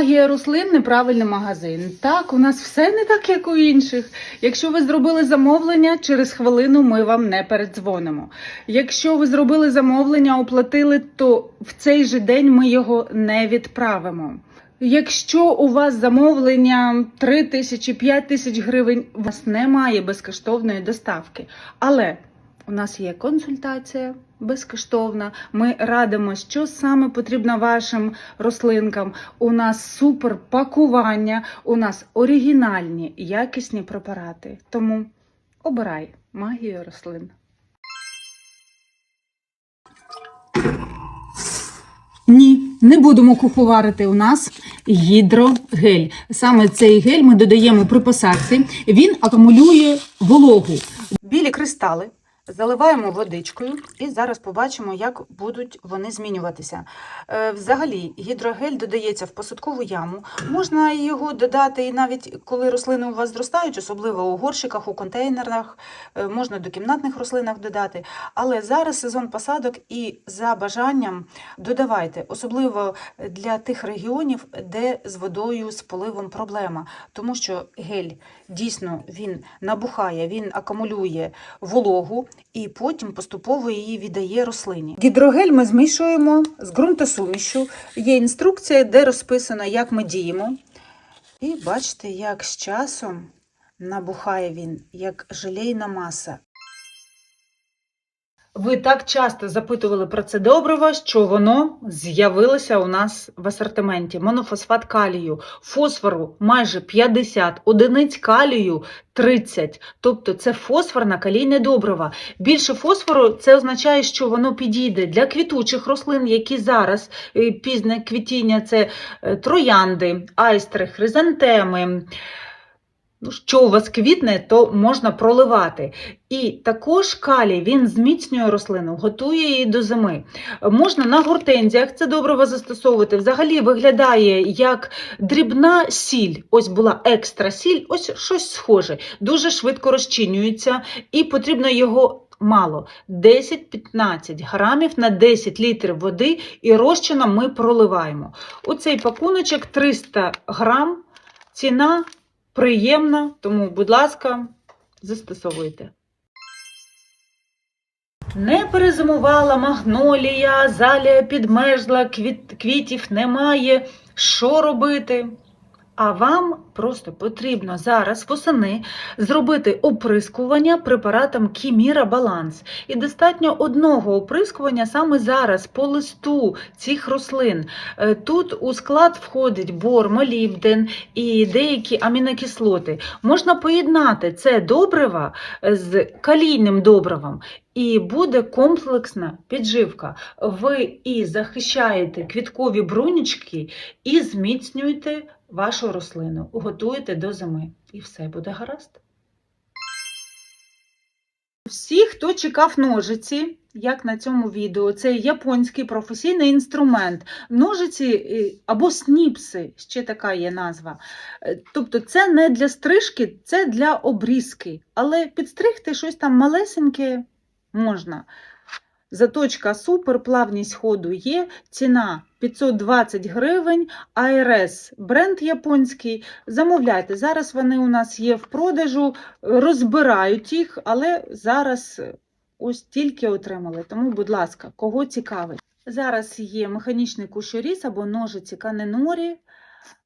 Магія рослин неправильний магазин. Так, у нас все не так, як у інших. Якщо ви зробили замовлення, через хвилину ми вам не передзвонимо. Якщо ви зробили замовлення, оплатили, то в цей же день ми його не відправимо. Якщо у вас замовлення 3 тисячі, 5 тисяч гривень, у вас немає безкоштовної доставки. Але у нас є консультація безкоштовна. Ми радимо, що саме потрібно вашим рослинкам. У нас супер пакування, у нас оригінальні, якісні препарати. Тому обирай магію рослин. Ні, не будемо куховарити у нас гідрогель. Саме цей гель ми додаємо при посадці. Він акумулює вологу. Білі кристали заливаємо водичкою і зараз побачимо, як будуть вони змінюватися. Е, Взагалі, гідрогель додається в посадкову яму. Можна його додати і навіть коли рослини у вас зростають, особливо у горщиках, у контейнерах, е, можна до кімнатних рослинах додати. Але зараз сезон посадок і за бажанням додавайте, особливо для тих регіонів, де з водою з поливом проблема, тому що гель дійсно він набухає, він акумулює вологу і потім поступово її віддає рослині. Гідрогель ми змішуємо з ґрунтосумішю. Є інструкція, де розписано, як ми діємо. І бачите, як з часом набухає він, як желейна маса. Ви так часто запитували про це добриво, що воно з'явилося у нас в асортименті. Монофосфат калію, фосфору майже 50, одиниць калію 30. Тобто це фосфорна калійне добриво. Більше фосфору це означає, що воно підійде для квітучих рослин, які зараз е, пізне квітіння це е, троянди, айстри, хризантеми. Ну, що у вас квітне, то можна проливати. І також калій він зміцнює рослину, готує її до зими. Можна на гортензіях це добриво застосовувати. Взагалі виглядає як дрібна сіль. Ось була екстра сіль, ось щось схоже. Дуже швидко розчинюється, і потрібно його. Мало 10-15 грамів на 10 літрів води, і розчином ми проливаємо. Оцей пакуночок 300 грам, ціна приємна, тому, будь ласка, застосовуйте. Не перезимувала магнолія, залія підмерзла, квіт, квітів немає. Що робити? А вам просто потрібно зараз восени зробити оприскування препаратом Кіміра Баланс. І достатньо одного оприскування саме зараз по листу цих рослин. Е, Тут у склад входить бор, молібден і деякі амінокислоти. Можна поєднати це добриво з калійним добривом. І буде комплексна підживка. Ви і захищаєте квіткові брунічки, і зміцнюєте вашу рослину, готуєте до зими. І все буде гаразд. Всі, хто чекав ножиці, як на цьому відео, це японський професійний інструмент. Ножиці е, або сніпси, ще така є назва. Е, Тобто це не для стрижки, це для обрізки. Але підстригти щось там малесеньке можна. Заточка супер, плавність ходу є, ціна 520 гривень, АРС бренд японський. Замовляйте. Зараз вони у нас є в продажу, розбирають їх, але зараз ось тільки отримали. Тому, будь ласка, кого цікавить. Зараз є механічний кущоріз або ножиці каненорі.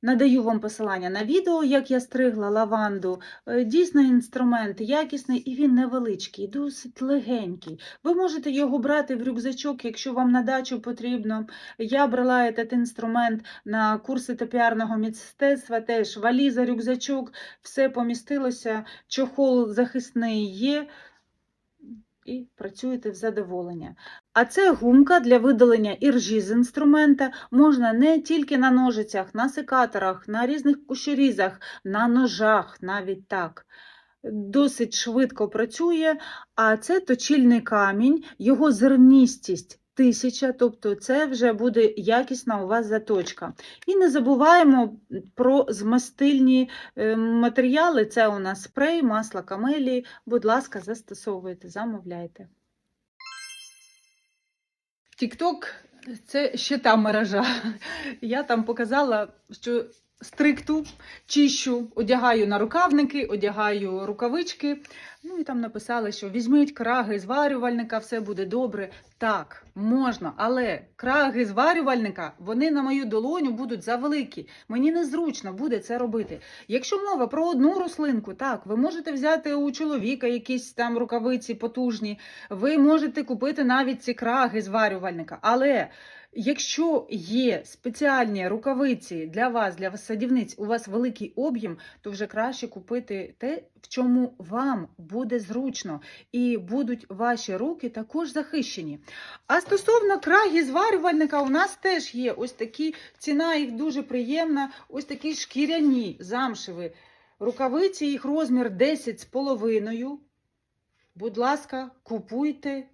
Надаю вам посилання на відео, як я стригла лаванду. Е, Дійсно, інструмент якісний і він невеличкий, досить легенький. Ви можете його брати в рюкзачок, якщо вам на дачу потрібно. Я брала цей інструмент на курси топіарного мистецтва, теж валіза, рюкзачок, все помістилося, чохол захисний є. І працюєте в задоволення. А це гумка для видалення іржі з інструмента. Можна не тільки на ножицях, на секаторах, на різних кущорізах, на ножах, навіть так. Досить швидко працює, а це точильний камінь, його зерністість тисяча, тобто це вже буде якісна у вас заточка. І не забуваємо про змастильні е, матеріали. Це у нас спрей, масло камелії. Будь ласка, застосовуйте, замовляйте. TikTok Це ще та мережа. Я там показала, що стрикту, чищу, одягаю на рукавники, одягаю рукавички. Ну і там написали, що візьміть краги зварювальника, все буде добре. Так, можна, але краги зварювальника, вони на мою долоню будуть завеликі. Мені незручно буде це робити. Якщо мова про одну рослинку, так, ви можете взяти у чоловіка якісь там рукавиці потужні, ви можете купити навіть ці краги зварювальника. Але якщо є спеціальні рукавиці для вас, для садівниць, у вас великий об'єм, то вже краще купити те, в чому вам буде зручно, і будуть ваші руки також захищені. А стосовно краги зварювальника, у нас теж є ось такі, ціна їх дуже приємна, ось такі шкіряні замшеві рукавиці, їх розмір 10 з половиною. Будь ласка, купуйте,